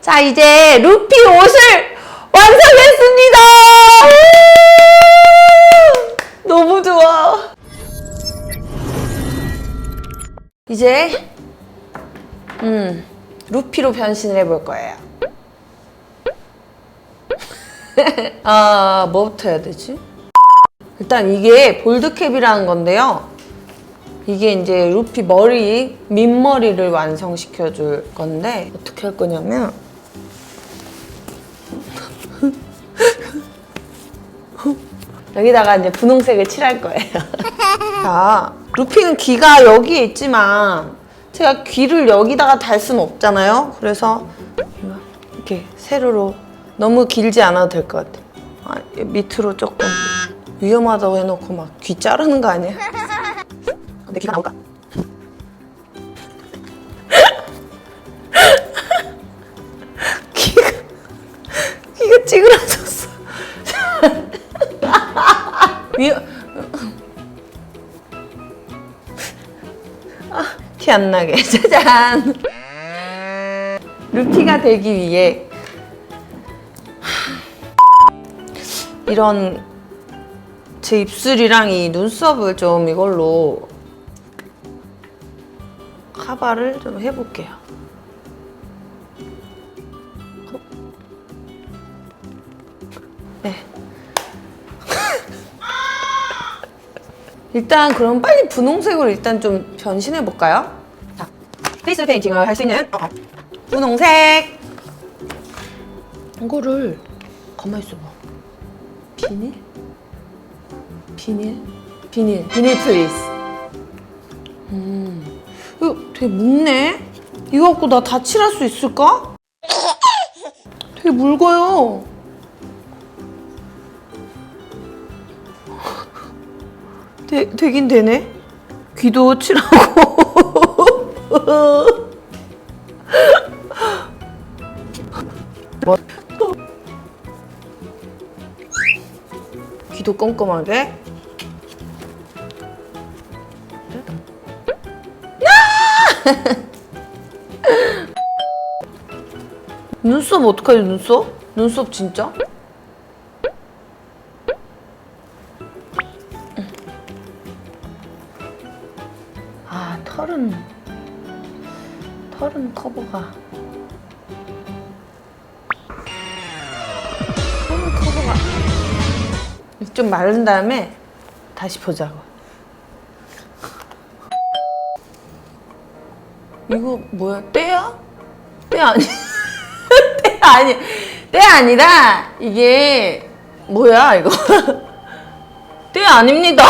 자, 이제 루피 옷을 완성했습니다! 우! 너무 좋아. 이제, 음, 루피로 변신을 해볼 거예요. 아, 뭐부터 해야 되지? 일단 이게 볼드캡이라는 건데요. 이게 이제 루피 머리, 밑머리를 완성시켜 줄 건데, 어떻게 할 거냐면, 여기다가 이제 분홍색을 칠할 거예요. 자, 루피는 귀가 여기에 있지만, 제가 귀를 여기다가 달 수는 없잖아요. 그래서, 이렇게 세로로 너무 길지 않아도 될 것 같아요. 아, 밑으로 조금 위험하다고 해놓고 막 귀 자르는 거 아니야? 내 귀가 나올까? 티안 나게 짜잔. 루피가 되기 위해 이런 제 입술이랑 이 눈썹을 좀 이걸로 커버를 좀 해볼게요. 네. 일단 그럼 빨리 분홍색으로 일단 좀 변신해 볼까요? 자, 페이스 페인팅을 할 수 있는 어, 어. 분홍색. 이거를 가만 있어봐. 비닐? 비닐? 비닐, 비닐 플리즈. 음, 이거 되게 묽네? 이거 갖고 나 다 칠할 수 있을까? 되게 묽어요. 되, 되긴 되네. 귀도 칠하고. 뭐? 귀도 꼼꼼하게. 눈썹 어떡하지 눈썹? 눈썹 진짜? 아 털은 털은 커버가. 털은 커버가. 좀 마른 다음에 다시 보자고. 이거 뭐야? 때야? 때 아니 때 아니 때 아니라 이게 뭐야 이거? 때 아닙니다.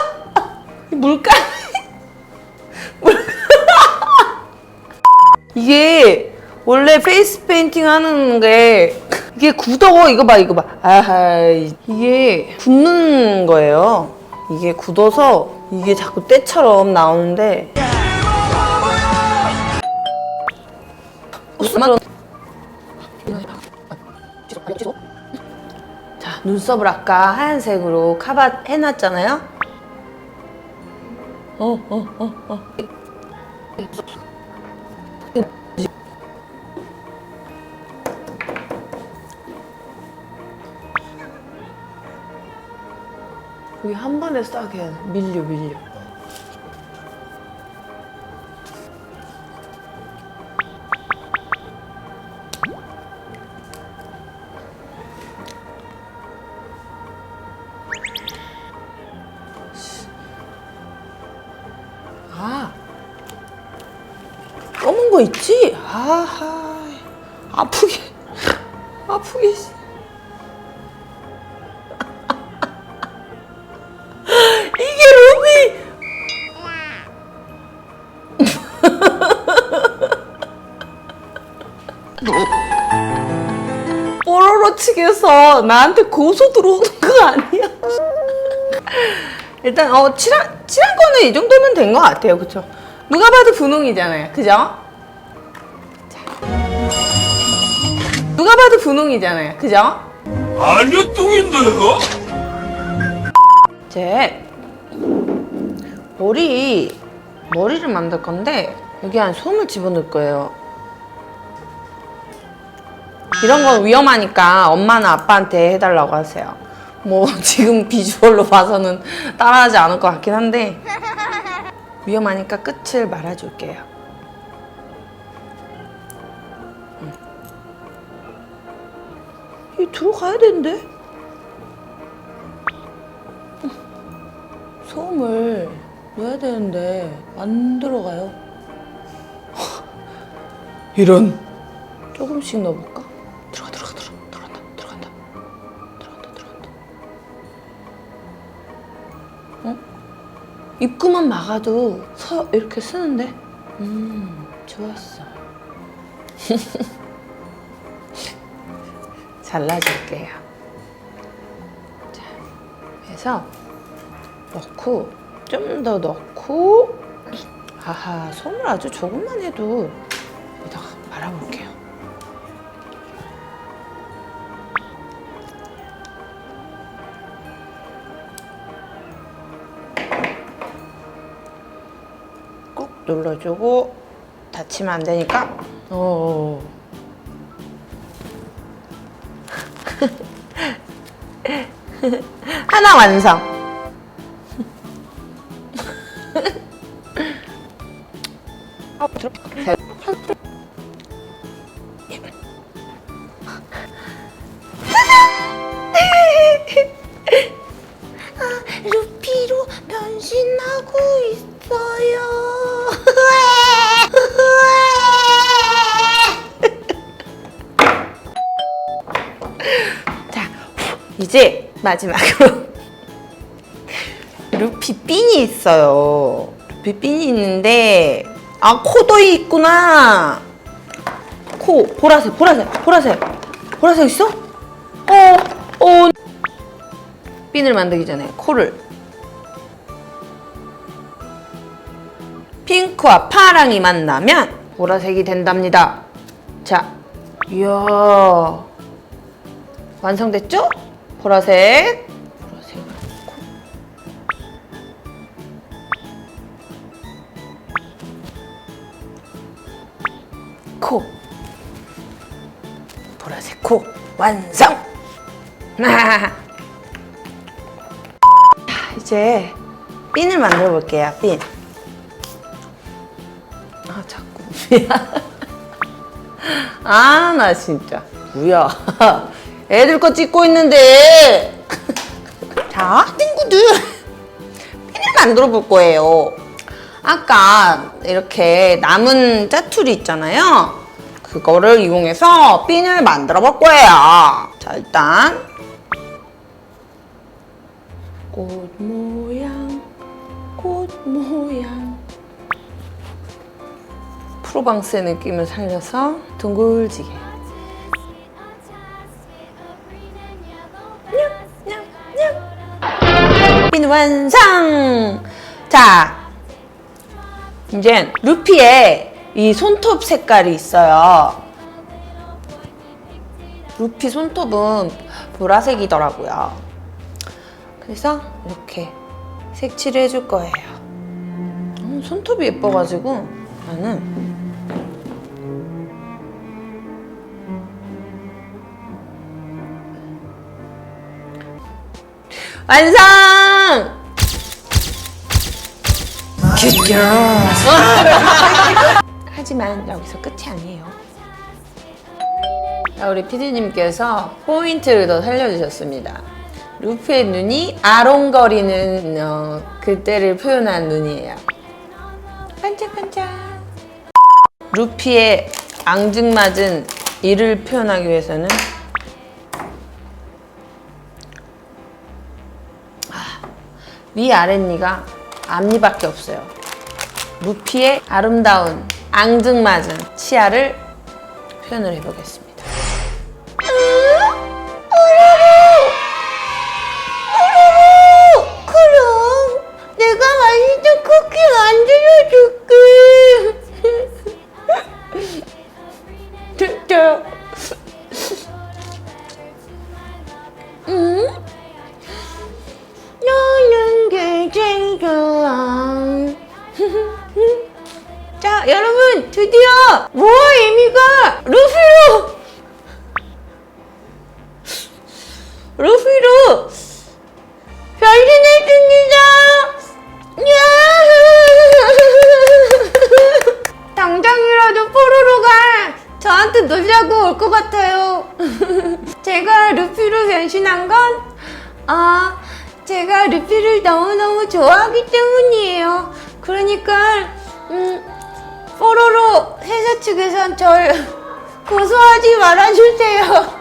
물감 이게 원래 페이스 페인팅 하는 게 이게 굳어. 이거 봐 이거 봐. 아하 이게 굳는 거예요. 이게 굳어서 이게 자꾸 때처럼 나오는데. 자 눈썹을 아까 하얀색으로 커버 해놨잖아요. 어 어, 어, 어. 여기 한 번에 싹 돼. 밀려, 밀려. 아. 검은 거 있지? 아하. 아프게. 아프게. 뽀로로 측에서 나한테 고소 들어오는 거 아니야? 일단 어 칠한 칠한 거는 이 정도면 된 것 같아요, 그쵸? 누가 봐도 분홍이잖아요, 그죠? 자. 누가 봐도 분홍이잖아요, 그죠? 아니요 뚱인데요? 이제 머리 머리를 만들 건데 여기 한 솜을 집어넣을 거예요. 이런 건 위험하니까 엄마나 아빠한테 해달라고 하세요. 뭐 지금 비주얼로 봐서는 따라하지 않을 것 같긴 한데 위험하니까 끝을 말아줄게요. 응. 이 들어가야 되는데? 응. 소음을 넣어야 되는데 안 들어가요. 이런. 조금씩 넣어볼까? 어? 입구만 막아도 서 이렇게 쓰는데? 음 좋았어. 잘라줄게요. 자, 그래서 넣고 좀 더 넣고 아하 손을 아주 조금만 해도 여기다가 말아볼게요. 눌러주고 다치면 안 되니까. 어. 하나 완성. 루 이제 마지막으로 루피 핀이 있어요. 루피 핀이 있는데 아 코도 있구나. 코 보라색, 보라색, 보라색, 보라색 있어? 어, 어. 핀을 만들기 전에 코를 핑크와 파랑이 만나면 보라색이 된답니다. 자, 이야 완성됐죠? 보라색, 보라색 코, 코, 보라색 코 완성. 자, 이제 핀을 만들어 볼게요. 핀. 아 아나 진짜 뭐야 애들 거 찍고 있는데. 자? 친구들. 핀을 만들어 볼 거예요. 아까 이렇게 남은 짜투리 있잖아요. 그거를 이용해서 핀을 만들어 볼 거예요. 자 일단. 꽃 모양 꽃 모양. 프로방스의 느낌을 살려서 둥글지게 핀 완성! 자, 이제 루피의 이 손톱 색깔이 있어요. 루피 손톱은 보라색이더라고요. 그래서 이렇게 색칠을 해줄 거예요. 음, 손톱이 예뻐가지고 나는 완성! 하지만 여기서 끝이 아니에요. 자, 우리 피디님께서 포인트를 더 살려주셨습니다. 루피의 눈이 아롱거리는 어, 그때를 표현한 눈이에요. 반짝반짝. 루피의 앙증맞은 이를 표현하기 위해서는 위 아랫니가 앞니밖에 없어요. 루피의 아름다운 앙증맞은 치아를 표현을 해보겠습니다. 루피로 변신했습니다. 야! 당장이라도 포로로가 저한테 놀려고 올 것 같아요. 제가 루피로 변신한 건 아, 제가 루피를 너무너무 좋아하기 때문이에요. 그러니까 음, 포로로 회사 측에선 절 고소하지 말아주세요.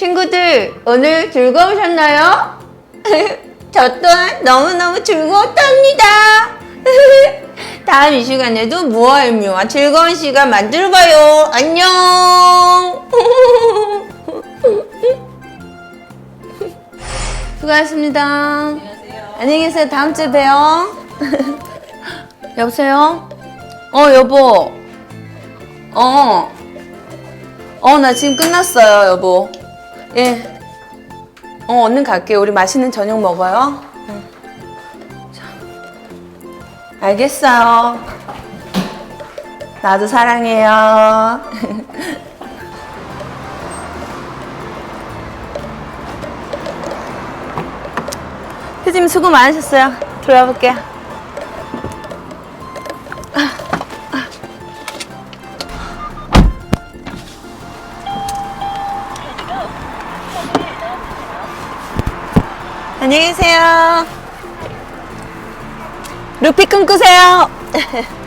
친구들, 오늘 즐거우셨나요? 저 또한 너무너무 즐거웠답니다. 다음 이 시간에도 무얼묘와 즐거운 시간 만들어봐요. 안녕. 수고하셨습니다. 안녕히 계세요. 다음 주에 봬요. 여보세요? 어, 여보. 어. 어, 나 지금 끝났어요, 여보. 예. 어, 얼른 갈게요. 우리 맛있는 저녁 먹어요. 알겠어요. 나도 사랑해요. 표님 수고 많으셨어요. 들어가 볼게요. 안녕히 계세요. 루피 꿈꾸세요.